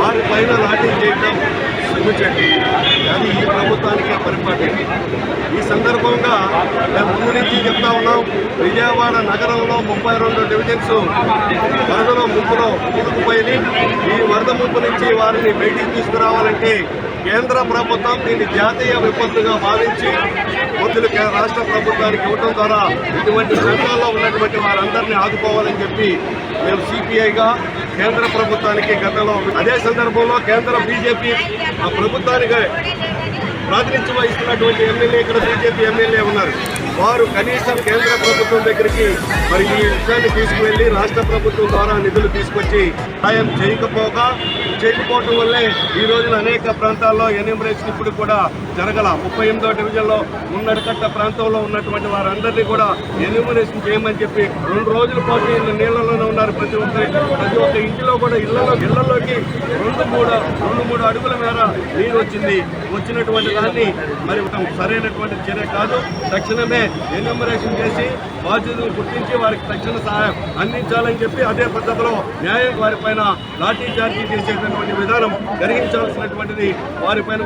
వారి పైన లాఠీ చేయడం క్షమించండి అది ఈ ప్రభుత్వానికే పరిపాటి. ఈ సందర్భం చెప్తా ఉన్నాం. విజయవాడ నగరంలో ముప్పై రెండు డివిజన్స్ వరదలో ముంపులో ఇరుక్కుపోయింది. ఈ వరద ముంపు నుంచి వారిని బయటికి తీసుకురావాలంటే కేంద్ర ప్రభుత్వం దీన్ని జాతీయ విపత్తుగా భావించి మంత్రులు రాష్ట్ర ప్రభుత్వానికి ఇవ్వడం ద్వారా ఇటువంటి సంఘాల్లో ఉన్నటువంటి వారందరినీ ఆదుకోవాలని చెప్పి మేము సిపిఐగా కేంద్ర ప్రభుత్వానికి గతంలో అదే సందర్భంలో కేంద్ర బీజేపీ ఆ ప్రభుత్వానికి ప్రాతినిధ్యం వహిస్తున్నటువంటి ఎమ్మెల్యే ఇక్కడ బీజేపీ ఎమ్మెల్యే ఉన్నారు. వారు కనీసం కేంద్ర ప్రభుత్వం దగ్గరికి మరి ఈ విషయాన్ని తీసుకువెళ్ళి రాష్ట్ర ప్రభుత్వం ద్వారా నిధులు తీసుకొచ్చి సాయం చేయకపోగా చేయకపోవటం వల్లే ఈ రోజున అనేక ప్రాంతాల్లో ఎన్ఎంబ్రేషన్ ఇప్పుడు కూడా జరగల ముప్పై ఎనిమిదో డివిజన్లో ఉన్నడకట్ట ప్రాంతంలో ఉన్నటువంటి వారందరినీ కూడా ఎన్యూమరేషన్ చేయమని చెప్పి రెండు రోజుల పాటు వీళ్ళు నీళ్ళలోనే ఉన్నారు ప్రతి ఒక్కరి ప్రతి ఒక్క ఇంటిలో కూడా ఇళ్ళలో ఇళ్ళలోకి రెండు మూడు రెండు మూడు అడుగుల మేర నీరు వచ్చింది. వచ్చినటువంటి దాన్ని మరి సరైనటువంటి చర్య కాదు. తక్షణమే ఎన్యూమరేషన్ చేసి బాధ్యతలు గుర్తించి వారికి తక్షణ సహాయం అందించాలని చెప్పి అదే పద్ధతిలో న్యాయం వారిపైన లాఠీ చార్జీ చేసేటటువంటి విధానం జరిగించాల్సినటువంటిది వారిపైన